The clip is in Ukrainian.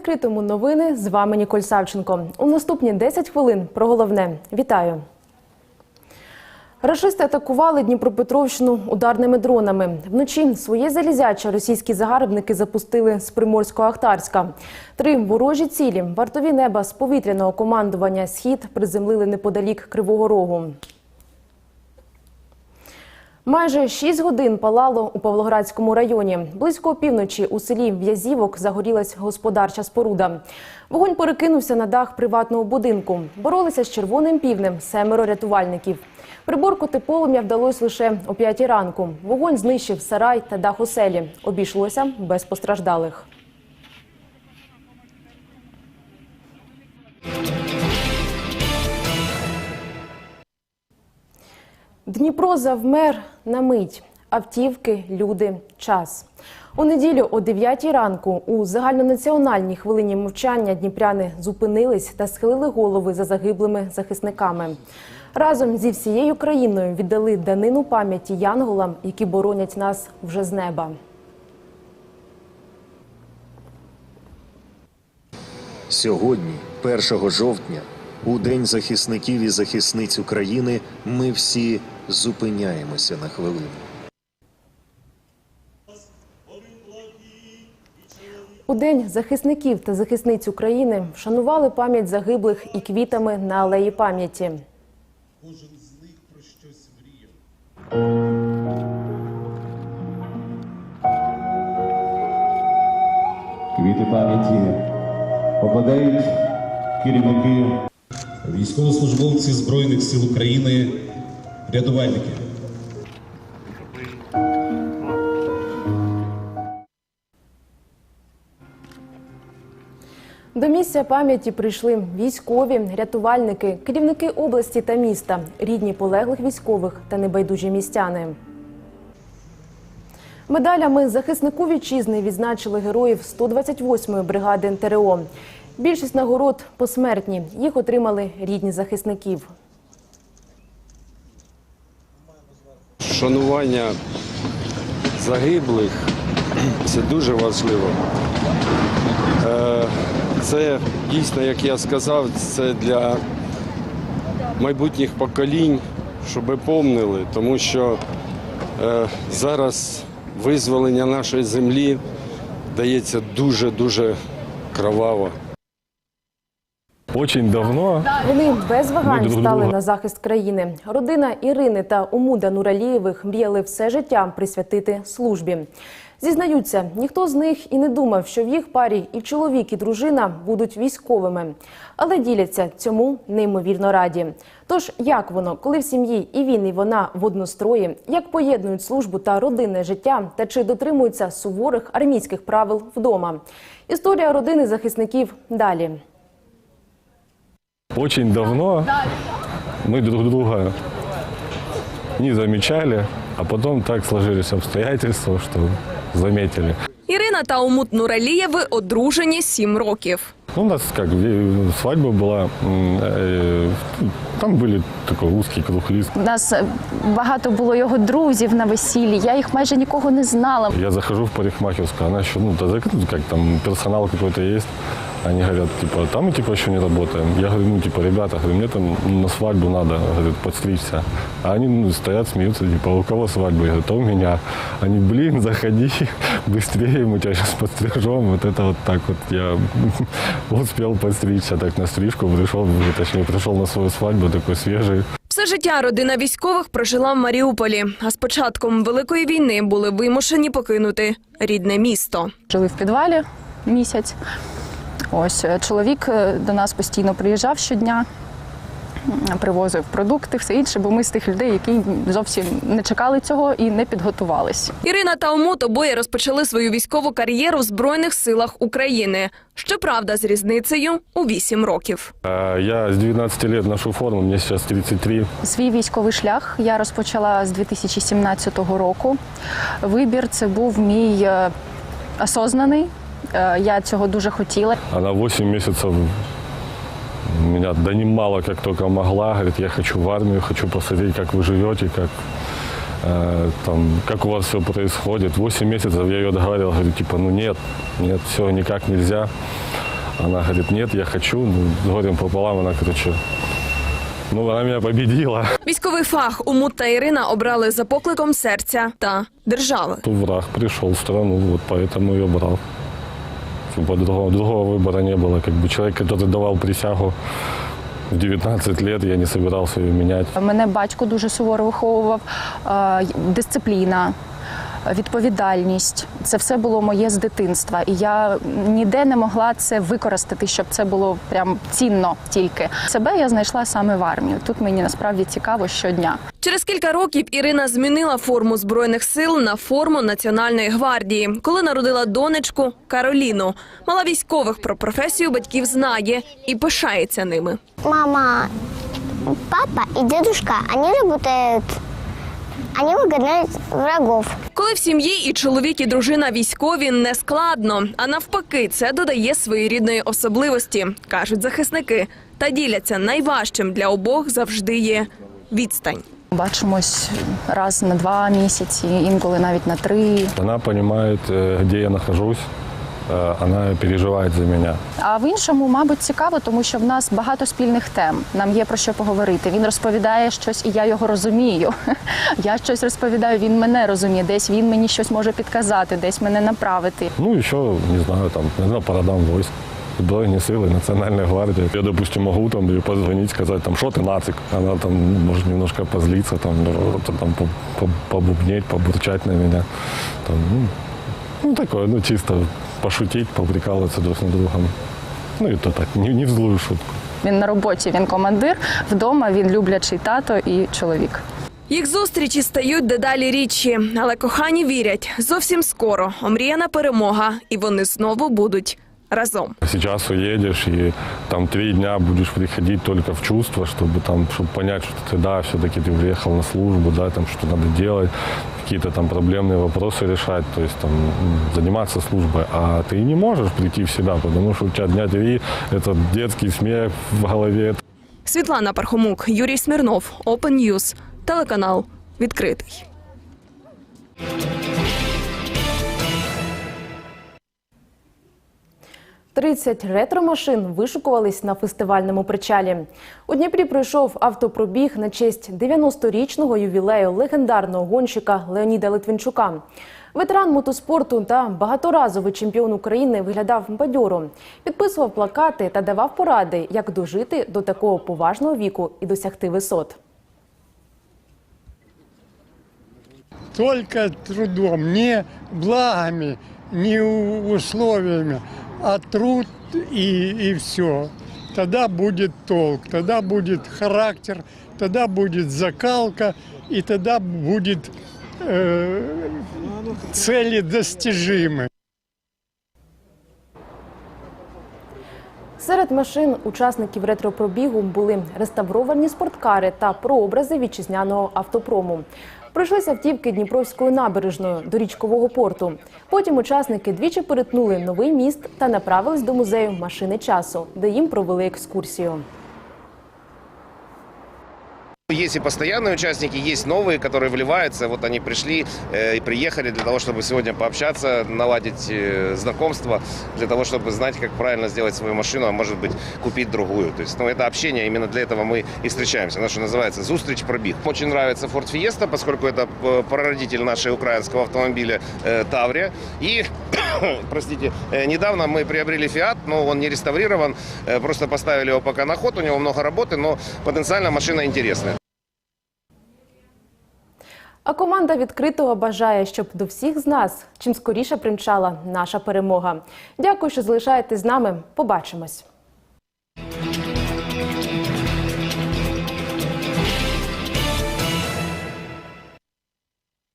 відкритому новини з вами Ніколь Савченко. У наступні 10 хвилин про головне. Вітаю. Рашисти атакували Дніпропетровщину ударними дронами. Вночі своє залізяче російські загарбники запустили з Приморського-Ахтарська. Три ворожі цілі вартові неба з повітряного командування Схід приземлили неподалік Кривого Рогу. Майже 6 годин палало у Павлоградському районі. Близько опівночі у селі В'язівок загорілась господарча споруда. Вогонь перекинувся на дах приватного будинку. Боролися з червоним півнем семеро рятувальників. Приборкати полум'я вдалося лише о 5 ранку. Вогонь знищив сарай та дах оселі. Обійшлося без постраждалих. Дніпро завмер на мить. Автівки, люди, час. У неділю о 9 ранку у загальнонаціональній хвилині мовчання дніпряни зупинились та схилили голови за загиблими захисниками. Разом зі всією країною віддали данину пам'яті янголам, які боронять нас вже з неба. Сьогодні, 1 жовтня, у День захисників і захисниць України, ми всі зупиняємося на хвилину. У день захисників та захисниць України вшанували пам'ять загиблих і квітами на алеї пам'яті. Кожен з них про щось мріяв. Квіти пам'яті покладають керівники Військовослужбовці Збройних сил України, рятувальники. До місця пам'яті прийшли військові, рятувальники, керівники області та міста, рідні полеглих військових та небайдужі містяни. Медалями захиснику вітчизни відзначили героїв 128-ї бригади НТРО. Більшість нагород посмертні. Їх отримали рідні захисників. Шанування загиблих це дуже важливо. Е, Це дійсно, як я сказав, це для майбутніх поколінь, щоб помнили, тому що е, зараз визволення нашої землі дається дуже-дуже кроваво. Очень давно Вони без вагань друг стали друга. на захист країни. Родина Ірини та Умуда Нуралієвих мріяли все життя присвятити службі. Зізнаються, ніхто з них і не думав, що в їх парі і чоловік, і дружина будуть військовими, але діляться цьому неймовірно раді. Тож як воно, коли в сім'ї і він, і вона в однострої, як поєднують службу та родинне життя, та чи дотримуються суворих армійських правил вдома? Історія родини захисників далі. очень давно мы друг друга не замечали, а потом так сложились обстоятельства, что заметили. Ірина та Умут Нуралієви одружені сім років. Ну, у нас как э, свадьба была, м, э, там были такой узкий круг лиц. У нас е, багато було його друзів на весіллі. Я їх майже нікого не знала. Я захожу в парикмахерскую, она еще, ну, да, закрыта, как там персонал какой-то есть. Они говорят, типа, там мы типа еще не работаем. Я говорю, ну, типа, ребята, говорю, мне там на свадьбу надо, говорит, подстричься. А они ну, стоят, смеются, типа, у кого свадьба? Я говорю, то у меня. Они, блин, заходи, быстрее, мы тебя сейчас подстрижем. Вот это вот так вот я успел подстричься, так на стрижку пришел, точнее, пришел на свою свадьбу, такой свежий. Все життя родина військових прожила в Маріуполі, а з початком великої війни були вимушені покинути рідне місто. Жили в підвалі місяць. Ось е, чоловік е, до нас постійно приїжджав щодня, привозив продукти, все інше, бо ми з тих людей, які зовсім не чекали цього і не підготувались. Ірина та Умут обоє розпочали свою військову кар'єру в Збройних силах України. Щоправда, з різницею у вісім років. Я с 19 лет ношу форму, мне сейчас 33. Свій військовий шлях я розпочала з 2017 року. Вибір це був мій е, осознаний. Е, Я цього дуже хотіла. Она 8 месяцев меня донимала, как только могла. Говорит, я хочу в армию, хочу посмотреть, как вы живете, как, э, там, как у вас все происходит. 8 месяцев я ее договаривал, говорю, типа, ну нет, нет, все, никак нельзя. Она говорит, нет, я хочу. Ну, с горем пополам она, короче, ну, она меня победила. Військовий фах Умут та Ірина обрали за покликом серця та держави. Тут враг пришел в страну, вот поэтому ее брал. Типа другого, другого выбора не было. Как бы человек, который давал присягу в 19 лет, я не собирался ее менять. Мене батько дуже суворо виховував, е, дисципліна. Відповідальність це все було моє з дитинства, і я ніде не могла це використати, щоб це було прям цінно тільки. Себе я знайшла саме в армію. Тут мені насправді цікаво щодня. Через кілька років Ірина змінила форму збройних сил на форму Національної гвардії, коли народила донечку Кароліну. Мала військових про професію батьків знає і пишається ними. Мама, папа и дедушка, они работают. Они выгоняют врагов. Коли в сім'ї і чоловік, і дружина військові не складно, а навпаки, це додає своєрідної особливості, кажуть захисники, та діляться найважчим для обох завжди є відстань. Бачимось раз на два місяці, інколи навіть на три. Она понимает, э, где я нахожусь. Э, Она переживает за меня. А в іншому, мабуть, цікаво, тому що в нас багато спільних тем. Нам є про що поговорити. Він розповідає щось, і я його розумію. Я щось розповідаю, він мене розуміє. Десь він мені щось може підказати, десь мене направити. Ну, еще, не знаю, там, не знаю, по родам войск. Збройні сили, Національна гвардія. Я, допустим, могу там ей позвонить, сказать, там, что ты нацик? Она там ну, может немножко позлиться, там, там по- по- побубнеть, побурчать на меня. Там, ну, ну, такое, ну, чисто пошутить, поприкалуватися друг над другом. Ну, і то так, ні, не в злую шутку. Він на роботі, він командир, вдома він люблячий тато і чоловік. Їх зустрічі стають дедалі рідші, але кохані вірять, зовсім скоро омріяна перемога, і вони знову будуть разом. Сейчас уедешь, и там три дня будешь приходить только в чувство, чтобы там, чтобы понять, что ты, да, все-таки ты приехал на службу, да, там, что надо делать, какие-то там проблемные вопросы решать, то есть там м, заниматься службой. А ты не можешь прийти в себя, потому что у тебя дня три, это детский смех в голове, Світлана Пархомук, Юрій Смірнов, Open News, телеканал відкритий. Тридцять ретромашин вишукувались на фестивальному причалі. У Дніпрі пройшов автопробіг на честь 90-річного ювілею легендарного гонщика Леоніда Литвинчука. Ветеран мотоспорту та багаторазовий чемпіон України виглядав бадьоро, підписував плакати та давав поради, як дожити до такого поважного віку і досягти висот. только трудом, не благами, не условиями, а труд и, и все. Тогда будет толк, тогда будет характер, тогда будет закалка, и тогда будет э, цели достижимы. Серед машин учасників ретропробігу були реставровані спорткари та прообрази вітчизняного автопрому. Пройшлися автівки Дніпровською набережною до річкового порту. Потім учасники двічі перетнули новий міст та направились до музею машини часу, де їм провели екскурсію. Есть и постоянные участники, есть новые, которые вливаются. Вот они пришли э, и приехали для того, чтобы сегодня пообщаться, наладить э, знакомство, для того, чтобы знать, как правильно сделать свою машину, а может быть купить другую. То есть, ну, это общение, именно для этого мы и встречаемся. Оно, что называется, зустрич пробег. Очень нравится Ford Fiesta, поскольку это э, прародитель нашего украинского автомобиля э, Таврия. И, простите, э, недавно мы приобрели Fiat, но он не реставрирован, просто поставили его пока на ход, у него много работы, но потенциально машина интересная. А команда відкритого бажає, щоб до всіх з нас чим скоріше примчала наша перемога. Дякую, що залишаєтесь з нами. Побачимось.